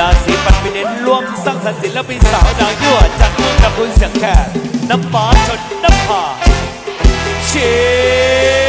ยาสีปันไปเน้นรวมสร้างสรรค์ศิลปินสาวดาวยั่วจัดเมืองนำคุณเสียงแค่น้ำปาชนน้ำผาเชี